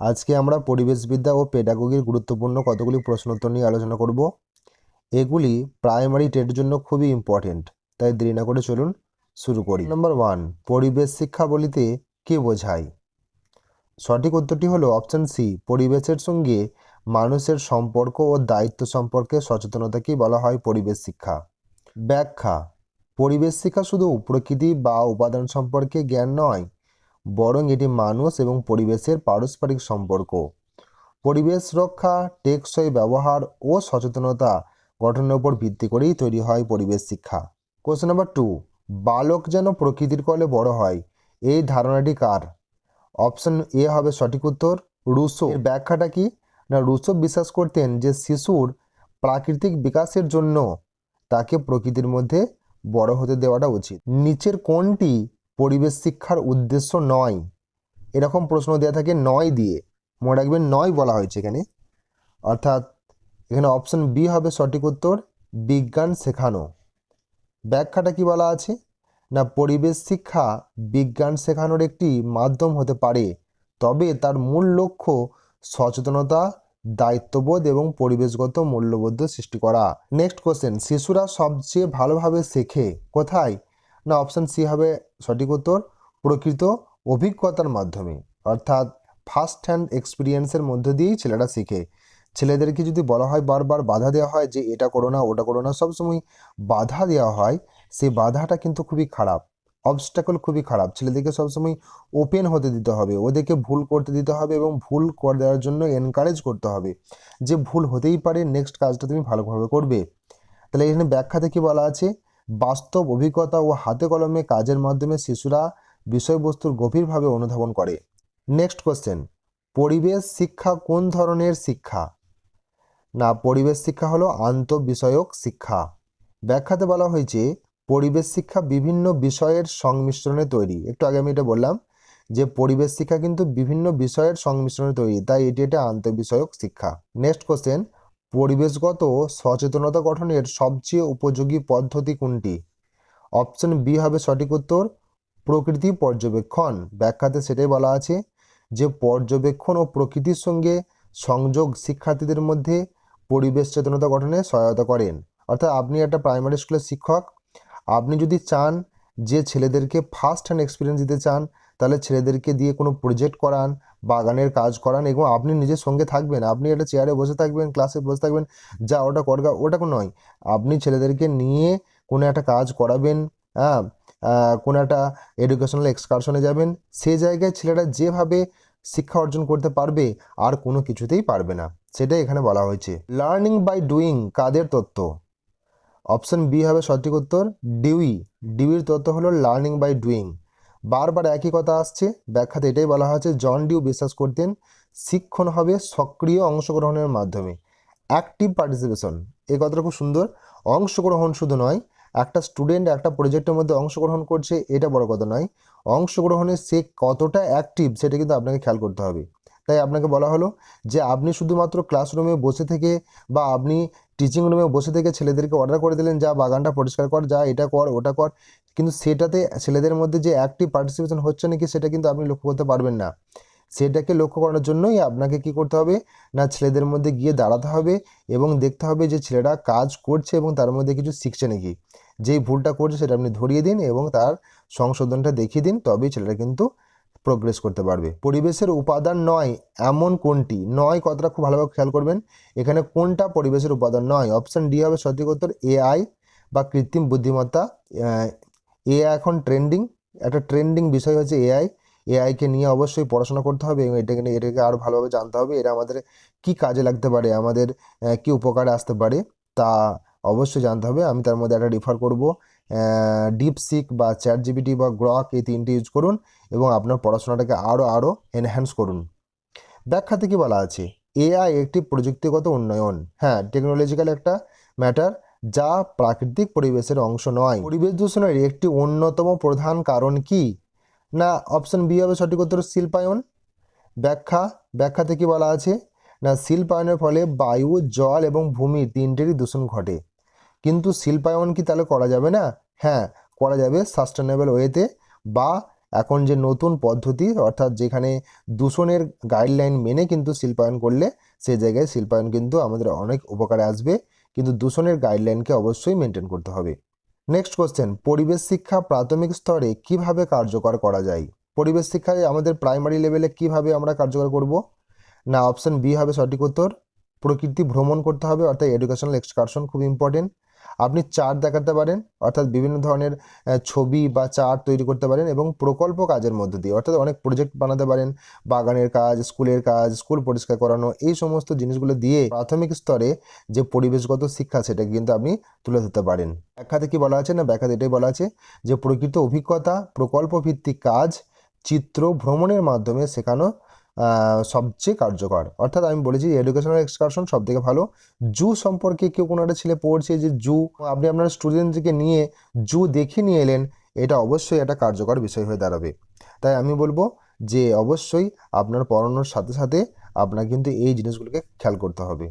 আজকে আমরা পরিবেশবিদ্যা ও পেডাগোগির গুরুত্বপূর্ণ কতগুলি প্রশ্নোত্তর নিয়ে আলোচনা করব। এগুলি প্রাইমারি টেটের জন্য খুবই ইম্পর্টেন্ট তাই দেরি না করে চলুন শুরু করি। নাম্বার ওয়ান পরিবেশ শিক্ষা বলিতে কে বোঝায়? সঠিক উত্তরটি হলো অপশন সি পরিবেশের সঙ্গে মানুষের সম্পর্ক ও দায়িত্ব সম্পর্কে সচেতনতাকেই বলা হয় পরিবেশ শিক্ষা। ব্যাখ্যা, পরিবেশ শিক্ষা শুধু প্রকৃতি বা উপাদান সম্পর্কে জ্ঞান নয় বরং এটি মানুষ এবং পরিবেশের পারস্পরিক সম্পর্ক। পরিবেশ রক্ষা, টেকসই ব্যবহার ও সচেতনতা গঠনের উপর ভিত্তি করেই তৈরি হয় পরিবেশ শিক্ষা। কোশ্চেন নাম্বার টু বালক যেন প্রকৃতির কলে বড় হয়, এই ধারণাটি কার? অপশন এ হবে সঠিক উত্তর, রুশো। এর ব্যাখ্যাটা কি? না, রুশো বিশ্বাস করতেন যে শিশুর প্রাকৃতিক বিকাশের জন্য তাকে প্রকৃতির মধ্যে বড় হতে দেওয়াটা উচিত। নিচের কোনটি পরিবেশ শিক্ষার উদ্দেশ্য নয়। এরকম প্রশ্ন দেওয়া থাকে নয় দিয়ে। মনে রাখবেন নয় বলা হয়েছে এখানে। অর্থাৎ এখানে অপশন বি হবে সঠিক উত্তর, বিজ্ঞান শেখানো। ব্যাখ্যাটা কি বলা আছে? না, পরিবেশ শিক্ষা বিজ্ঞান শেখানোর একটি মাধ্যম হতে পারে, তবে তার মূল লক্ষ্য সচেতনতা, দায়িত্ববোধ এবং পরিবেশগত মূল্যবোধ সৃষ্টি করা। নেক্সট কোশ্চেন শিশুরা সবচেয়ে ভালোভাবে শেখে। কোথায়? না অপশান সি হবে সঠিক উত্তর, প্রকৃত অভিজ্ঞতার মাধ্যমে। অর্থাৎ ফার্স্ট হ্যান্ড এক্সপিরিয়েন্সের মধ্য দিয়েই ছেলেরা শিখে। ছেলেদেরকে যদি বলা হয় বারবার বাধা দেওয়া হয় যে, এটা করো না, ওটা করো না, সবসময় বাধা দেওয়া হয় সেই বাধাটা কিন্তু খুবই খারাপ। অবস্টাকল খুবই খারাপ। ছেলেদেরকে সবসময় ওপেন হতে দিতে হবে, ওদেরকে ভুল করতে দিতে হবে এবং ভুল করে দেওয়ার জন্য এনকারেজ করতে হবে যে, ভুল হতেই পারে নেক্সট কাজটা তুমি ভালোভাবে করবে। তাহলে এখানে ব্যাখ্যাতে কি বলা আছে বাস্তব অভিজ্ঞতা ও হাতে কলমে কাজের মাধ্যমে শিশুরা বিষয়বস্তুর গভীরভাবে অনুধাবন করে। নেক্সট কোশ্চেন পরিবেশ শিক্ষা কোন ধরনের শিক্ষা? না, পরিবেশ শিক্ষা হলো আন্তঃবিষয়ক শিক্ষা। ব্যাখ্যাতে বলা হয়েছে, পরিবেশ শিক্ষা বিভিন্ন বিষয়ের সংমিশ্রণে তৈরি। একটু আগে আমি এটা বললাম যে পরিবেশ শিক্ষা কিন্তু বিভিন্ন বিষয়ের সংমিশ্রণে তৈরি, তাই এটি একটা আন্তঃবিষয়ক শিক্ষা। নেক্সট কোশ্চেন পরিবেশগত সচেতনতা গঠনের সবচেয়ে উপযোগী পদ্ধতি কোনটি? অপশন বি হবে সঠিক উত্তর, প্রকৃতি পর্যবেক্ষণ। ব্যাখ্যাতে সেটাই বলা আছে যে পর্যবেক্ষণ ও প্রকৃতির সঙ্গে সংযোগ শিক্ষার্থীদের মধ্যে পরিবেশ চেতনতা গঠনে সহায়তা করেন। অর্থাৎ আপনি একটা প্রাইমারি স্কুলের শিক্ষক, আপনি যদি চান যে ছেলেদেরকে ফার্স্ট হ্যান্ড এক্সপিরিয়েন্স দিতে চান, তাহলে ছেলেদেরকে দিয়ে কোনো প্রজেক্ট করান বাগানের কাজ করান এবং আপনি নিজের সঙ্গে থাকবেন। আপনি একটা চেয়ারে বসে থাকবেন ক্লাসে বসে থাকবেন, যা ওটা করগা ওটা নয়। আপনি ছেলেদেরকে নিয়ে কোনো একটা কাজ করাবেন হ্যাঁ কোনো একটা এডুকেশনাল এক্সকারশনে যাবেন, সে জায়গায় ছেলেরা যেভাবে শিক্ষা অর্জন করতে পারবে, আর কোনো কিছুতেই পারবে না। সেটাই এখানে বলা হয়েছে। লার্নিং বাই ডুইং কাদের তত্ত্ব? অপশন বি হবে সঠিক উত্তর ডিউই ডিউইর তত্ত্ব হলো লার্নিং বাই ডুইং বারবার একই কথা আসছে। ব্যাখ্যাতে এটাই বলা হয়েছে, জন ডিউ বিশ্বাস করতেন শিক্ষণ হবে সক্রিয় অংশগ্রহণের মাধ্যমে। অ্যাক্টিভ পার্টিসিপেশন এই কথাটা খুব সুন্দর। অংশগ্রহণ শুধু নয়, একটা স্টুডেন্ট একটা প্রজেক্টের মধ্যে অংশগ্রহণ করছে, এটা বড় কথা নয়। অংশগ্রহণে সে কতটা অ্যাক্টিভ সেটা কিন্তু আপনাকে খেয়াল করতে হবে। তাই আপনাকে বলা হলো যে আপনি শুধুমাত্র ক্লাসরুমে বসে থেকে বা আপনি টিচিং রুমে বসে থেকে ছেলেদেরকে অর্ডার করে দিলেন, যা বাগানটা পরিষ্কার কর, যা এটা কর, ওটা কর। কিন্তু সেটাতে ছেলেদের মধ্যে যে অ্যাক্টিভ পার্টিসিপেশন হচ্ছে নাকি, সেটা কিন্তু আপনি লক্ষ্য করতে পারবেন না। সেটাকে লক্ষ্য করার জন্যই আপনাকে কি করতে হবে? না, ছেলেদের মধ্যে গিয়ে দাঁড়াতে হবে এবং দেখতে হবে যে ছেলেরা কাজ করছে এবং তার মধ্যে কিছু শিখছে নাকি। যেই ভুলটা করছে, সেটা আপনি ধরিয়ে দিন এবং তার সংশোধনটা দেখিয়ে দিন, তবেই ছেলেরা কিন্তু প্রোগ্রেস করতে পারবে। পরিবেশের উপাদান নয় এমন কোনটি? নয় কথাটা খুব ভালোভাবে খেয়াল করবেন। এখানে কোনটা পরিবেশের উপাদান নয়? অপশান ডি হবে সঠিক উত্তর এআই বা কৃত্রিম বুদ্ধিমত্তা। এআই এখন ট্রেন্ডিং একটা ট্রেন্ডিং বিষয় হচ্ছে এআই এআইকে নিয়ে অবশ্যই পড়াশোনা করতে হবে এবং এটাকে নিয়ে, এটাকে আরও ভালোভাবে জানতে হবে। এটা আমাদের কি কাজে লাগতে পারে? আমাদের কি উপকারে আসতে পারে? তা অবশ্যই জানতে হবে। আমি তার মধ্যে একটা রেফার করব। ডিপসিক বা চ্যাট জিবিটি বা গ্রক এই তিনটি ইউজ করুন এবং আপনার পড়াশোনাটাকে আরও আরও এনহ্যান্স করুন। ব্যাখ্যাতে কি বলা আছে? এআই একটি প্রযুক্তিগত উন্নয়ন। হ্যাঁ টেকনোলজিক্যাল একটা ম্যাটার যা প্রাকৃতিক পরিবেশের অংশ নয়। পরিবেশ দূষণের একটি অন্যতম প্রধান কারণ কি? না অপশন বি হবে সঠিক উত্তর শিল্পায়ন। ব্যাখ্যা, ব্যাখ্যাতে কি বলা আছে? না, শিল্পায়নের ফলে বায়ু, জল এবং ভূমি তিনটেরই দূষণ ঘটে। কিন্তু শিল্পায়ন কি তাহলে করা যাবে না? হ্যাঁ করা যাবে সাস্টেনেবল ওয়েতে বা এখন যে নতুন পদ্ধতি, অর্থাৎ যেখানে দূষণের গাইডলাইন মেনে কিন্তু শিল্পায়ন করলে সেই জায়গায় শিল্পায়ন কিন্তু আমাদের অনেক উপকারে আসবে। কিন্তু দূষণের গাইডলাইনকে অবশ্যই মেনটেন করতে হবে। নেক্সট কোশ্চেন পরিবেশ শিক্ষা প্রাথমিক স্তরে কীভাবে কার্যকর করা যায়? পরিবেশ শিক্ষায় আমাদের প্রাইমারি লেভেলে কীভাবে আমরা কার্যকর করব? না অপশন বি হবে সঠিক উত্তর। প্রকৃতি ভ্রমণ করতে হবে, অর্থাৎ এডুকেশনাল এক্সকারশন খুব ইম্পর্টেন্ট আপনি চার্ট দেখাতে পারেন, অর্থাৎ বিভিন্ন ধরনের ছবি বা চার্ট তৈরি করতে পারেন এবং প্রকল্প কাজের মধ্য দিয়ে, অর্থাৎ অনেক প্রজেক্ট বানাতে পারেন, বাগানের কাজ, স্কুলের কাজ, স্কুল পরিষ্কার করানো, এই সমস্ত জিনিসগুলো দিয়ে প্রাথমিক স্তরে যে পরিবেশগত শিক্ষা সেটাকে কিন্তু আপনি তুলে ধরতে পারেন। ব্যাখ্যাতে কি বলা আছে না ব্যাখ্যাতে এটাই বলা আছে যে প্রকৃত অভিজ্ঞতা প্রকল্প ভিত্তিক কাজ, চিত্র ভ্রমণের মাধ্যমে শেখানো সবচেয়ে কার্যকর। অর্থাৎ আমি বলেছি এডুকেশনাল এক্সকারশন সব থেকে ভালো। জু সম্পর্কে কেউ কোনো একটা ছেলে পড়ছে যে জু, আপনি আপনার স্টুডেন্টকে নিয়ে জু দেখে নিয়ে এলেন, এটা অবশ্যই একটা কার্যকর বিষয় হয়ে দাঁড়াবে। তাই আমি বলব যে অবশ্যই আপনার পড়ানোর সাথে সাথে আপনার কিন্তু এই জিনিসগুলোকে খেয়াল করতে হবে।